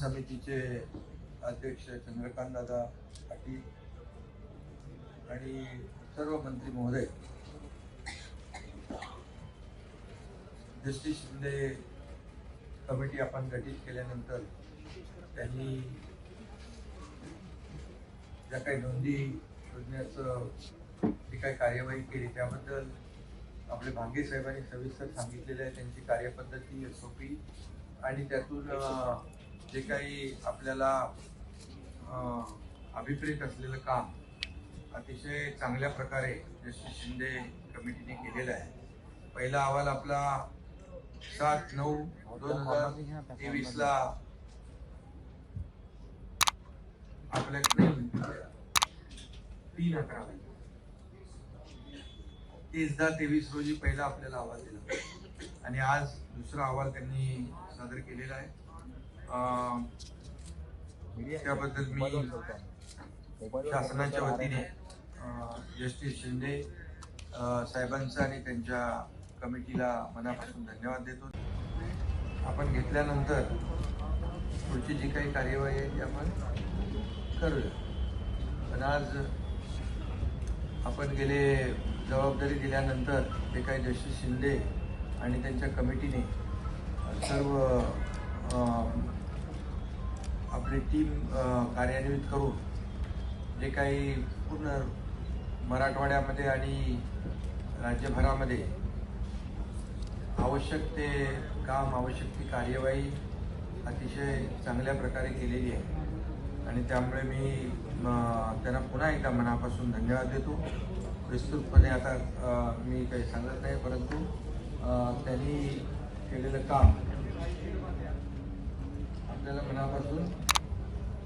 समितीचे अध्यक्ष चंद्रकांत दादा पाटील आणि सर्व मंत्री महोदय. जस्टिस शिंदे कमिटी आपण गठीत केल्यानंतर त्यांनी ज्या काही नोंदी शोधण्याचं जी काही कार्यवाही केली त्याबद्दल आपले भांगे साहेबांनी सविस्तर सांगितलेलं आहे. त्यांची कार्यपद्धती एस ओ पी आणि त्यातून जे काही आपल्याला अभिप्रेत असलेलं काम अतिशय चांगल्या प्रकारे जशी शिंदे कमिटीने केलेलं आहे. पहिला अहवाल आपला सात नऊ दोन हजार तेवीसला आपल्याकडे तीन अकरा तीस दहा तेवीस रोजी पहिला आपल्याला अहवाल दिला. आणि आज दुसरा अहवाल त्यांनी सादर केलेला आहे. त्याबद्दल मी शासनाच्या वतीने जस्टिस शिंदे साहेबांचा साहेबांचं आणि त्यांच्या कमिटीला मनापासून धन्यवाद देतो. आपण घेतल्यानंतर पुढची जी काही कार्यवाही आहे ती आपण करूया. पण आज आपण गेले जबाबदारी दिल्यानंतर ते काही जस्टिस शिंदे आणि त्यांच्या कमिटीने सर्व आपली टीम कार्यान्वित करून जे काही पूर्ण मराठवाड्यामध्ये आणि राज्यभरामध्ये आवश्यक ते काम आवश्यक ती कार्यवाही अतिशय चांगल्या प्रकारे केलेली आहे. आणि त्यामुळे मी त्यांना पुन्हा एकदा मनापासून धन्यवाद देतो. विस्तृतपणे आता मी काही सांगत नाही परंतु त्यांनी केलेलं काम आपल्याला मनापासून